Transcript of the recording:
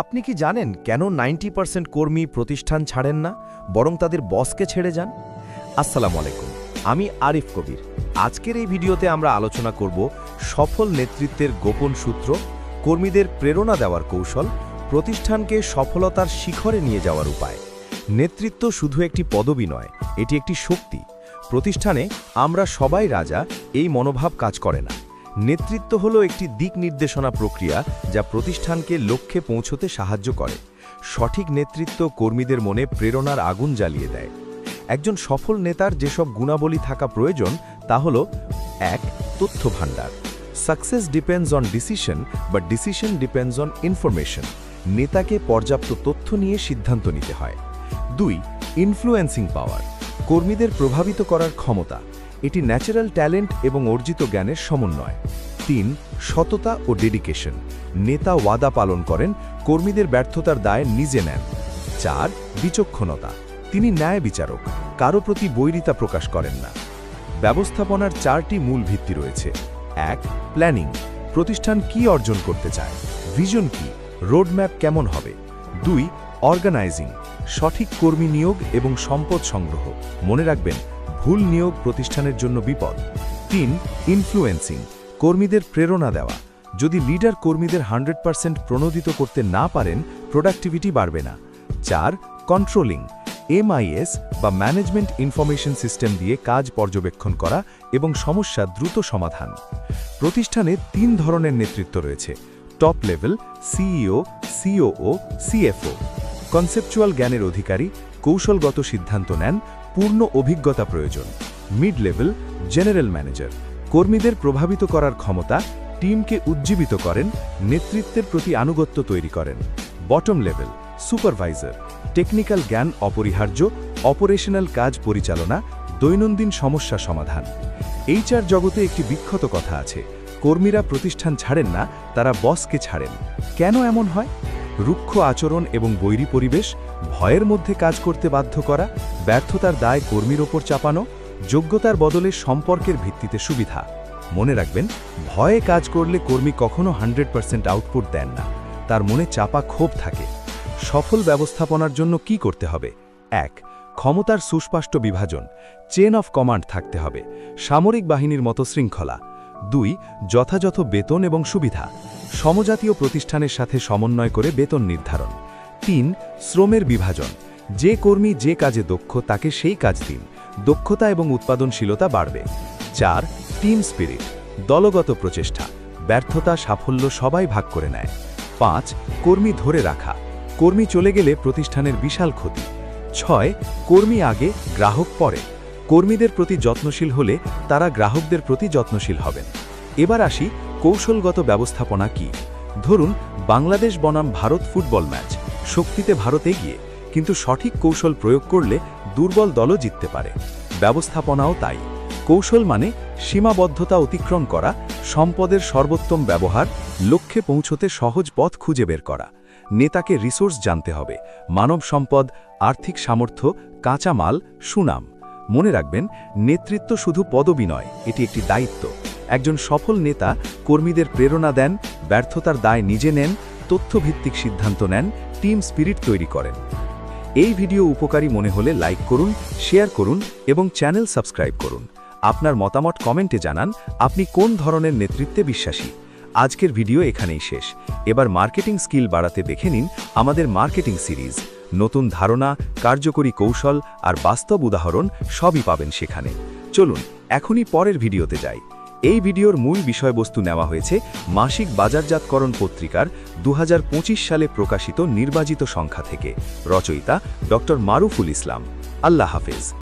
আপনি কি জানেন কেন নাইনটি পার্সেন্ট কর্মী প্রতিষ্ঠান ছাড়েন না, বরং তাদের বসকে ছেড়ে যান? আসসালামু আলাইকুম, আমি আরিফ কবির। আজকের এই ভিডিওতে আমরা আলোচনা করব সফল নেতৃত্বের গোপন সূত্র, কর্মীদের প্রেরণা দেওয়ার কৌশল, প্রতিষ্ঠানকে সফলতার শিখরে নিয়ে যাওয়ার উপায়। নেতৃত্ব শুধু একটি পদবি নয়, এটি একটি শক্তি। প্রতিষ্ঠানে আমরা সবাই রাজা, এই মনোভাব কাজ করে না। নেতৃত্ব হলো একটি দিক নির্দেশনা প্রক্রিয়া যা প্রতিষ্ঠানকে লক্ষ্যে পৌঁছতে সাহায্য করে। সঠিক নেতৃত্ব কর্মীদের মনে প্রেরণার আগুন জ্বালিয়ে দেয়। একজন সফল নেতার যেসব গুণাবলী থাকা প্রয়োজন, তা হল, এক তথ্য ভাণ্ডার সাকসেস ডিপেন্ডস অন ডিসিশন বা ডিসিশন ডিপেন্ডস অন ইনফরমেশন নেতাকে পর্যাপ্ত তথ্য নিয়ে সিদ্ধান্ত নিতে হয়। দুই ইনফ্লুয়েন্সিং পাওয়ার কর্মীদের প্রভাবিত করার ক্ষমতা। এটি ন্যাচারাল ট্যালেন্ট এবং অর্জিত জ্ঞানের সমন্বয়। তিন, সততা ও ডেডিকেশন নেতা ওয়াদা পালন করেন, কর্মীদের ব্যর্থতার দায় নিজে নেন। চার, বিচক্ষণতা। তিনি ন্যায় বিচারক, কারও প্রতি বৈরিতা প্রকাশ করেন না। ব্যবস্থাপনার চারটি মূল ভিত্তি রয়েছে। এক প্ল্যানিং প্রতিষ্ঠান কি অর্জন করতে চায়? ভিজন কি? রোডম্যাপ কেমন হবে? দুই অর্গানাইজিং সঠিক কর্মী নিয়োগ এবং সম্পদ সংগ্রহ। মনে রাখবেন ভুল নিয়োগ প্রতিষ্ঠানের জন্য বিপদ। তিন ইনফ্লুয়েন্সিং কর্মীদের প্রেরণা দেওয়া। যদি লিডার কর্মীদের হান্ড্রেড পার্সেন্ট প্রণোদিত করতে না পারেন প্রোডাক্টিভিটি বাড়বে না। চার কন্ট্রোলিং এমআইএস বা ম্যানেজমেন্ট ইনফরমেশন সিস্টেম দিয়ে কাজ পর্যবেক্ষণ করা এবং সমস্যা দ্রুত সমাধান। প্রতিষ্ঠানে তিন ধরনের নেতৃত্ব রয়েছে। Top level CEO COO CFO conceptual জ্ঞানের অধিকারী, কৌশলগত সিদ্ধান্ত নেন পূর্ণ অভিজ্ঞতা প্রয়োজন। Mid level, general manager. কর্মীদের প্রভাবিত করার ক্ষমতা, টিমকে উজ্জীবিত করেন, নেতৃত্বের প্রতি আনুগত্য তৈরি করেন। Bottom level, supervisor. টেকনিক্যাল জ্ঞান অপরিহার্য, অপারেশনাল কাজ পরিচালনা, দৈনন্দিন সমস্যা সমাধান। এইচআর জগতে একটি বিখ্যাত কথা আছে, কর্মীরা প্রতিষ্ঠান ছাড়েন না, তারা বসকে ছাড়েন। কেন এমন হয়? রুক্ষ আচরণ এবং বৈরী পরিবেশ, ভয়ের মধ্যে কাজ করতে বাধ্য করা, ব্যর্থতার দায় কর্মীর ওপর চাপানো, যোগ্যতার বদলে সম্পর্কের ভিত্তিতে সুবিধা। মনে রাখবেন, ভয়ে কাজ করলে কর্মী কখনো হান্ড্রেড পার্সেন্ট আউটপুট দেন না। তার মনে চাপা ক্ষোভ থাকে। সফল ব্যবস্থাপনার জন্য কি করতে হবে? এক, ক্ষমতার সুস্পষ্ট বিভাজন চেন অফ কমান্ড থাকতে হবে, সামরিক বাহিনীর মতো শৃঙ্খলা। দুই, যথাযথ বেতন এবং সুবিধা। সমজাতীয় প্রতিষ্ঠানের সাথে সমন্বয় করে বেতন নির্ধারণ। তিন, শ্রমের বিভাজন। যে কর্মী যে কাজে দক্ষ, তাকে সেই কাজ দিন। দক্ষতা এবং উৎপাদনশীলতা বাড়বে। চার, টিম স্পিরিট। দলগত প্রচেষ্টা। ব্যর্থতা, সাফল্য সবাই ভাগ করে নেয়। পাঁচ, কর্মী ধরে রাখা। কর্মী চলে গেলে প্রতিষ্ঠানের বিশাল ক্ষতি। ছয়, কর্মী আগে, গ্রাহক পরে। কর্মীদের প্রতি যত্নশীল হলে তারা গ্রাহকদের প্রতি যত্নশীল হবেন। এবার আসি কৌশলগত ব্যবস্থাপনা কি? ধরুন, বাংলাদেশ বনাম ভারত ফুটবল ম্যাচ। শক্তিতে ভারত এগিয়ে, কিন্তু সঠিক কৌশল প্রয়োগ করলে দুর্বল দলও জিততে পারে। ব্যবস্থাপনাও তাই। কৌশল মানে সীমাবদ্ধতা অতিক্রম করা, সম্পদের সর্বোত্তম ব্যবহার, লক্ষ্যে পৌঁছতে সহজ পথ খুঁজে বের করা। নেতাকে রিসোর্স জানতে হবে। মানব সম্পদ, আর্থিক সামর্থ্য, কাঁচামাল, সুনাম। মনে রাখবেন, নেতৃত্ব শুধু পদবি নয়, এটি একটি দায়িত্ব। একজন সফল নেতা কর্মীদের প্রেরণা দেন, ব্যর্থতার দায় নিজে নেন, তথ্যভিত্তিক সিদ্ধান্ত নেন, টিম স্পিরিট তৈরি করেন। এই ভিডিও উপকারী মনে হলে লাইক করুন, শেয়ার করুন এবং চ্যানেল সাবস্ক্রাইব করুন। আপনার মতামত কমেন্টে জানান, আপনি কোন ধরনের নেতৃত্বে বিশ্বাসী? আজকের ভিডিও এখানেই শেষ। এবার মার্কেটিং স্কিল বাড়াতে দেখে নিন আমাদের মার্কেটিং সিরিজ। নতুন ধারণা, কার্যকরী কৌশল আর বাস্তব উদাহরণ সবই পাবেন সেখানে। চলুন, এখনই পরের ভিডিওতে যাই। এই ভিডিওর মূল বিষয়বস্তু নেওয়া হয়েছে মাসিক বাজারজাতকরণ পত্রিকার দু হাজার পঁচিশ সালে প্রকাশিত নির্বাচিত সংখ্যা থেকে। রচয়িতা ড মারুফুল ইসলাম। আল্লাহ হাফেজ।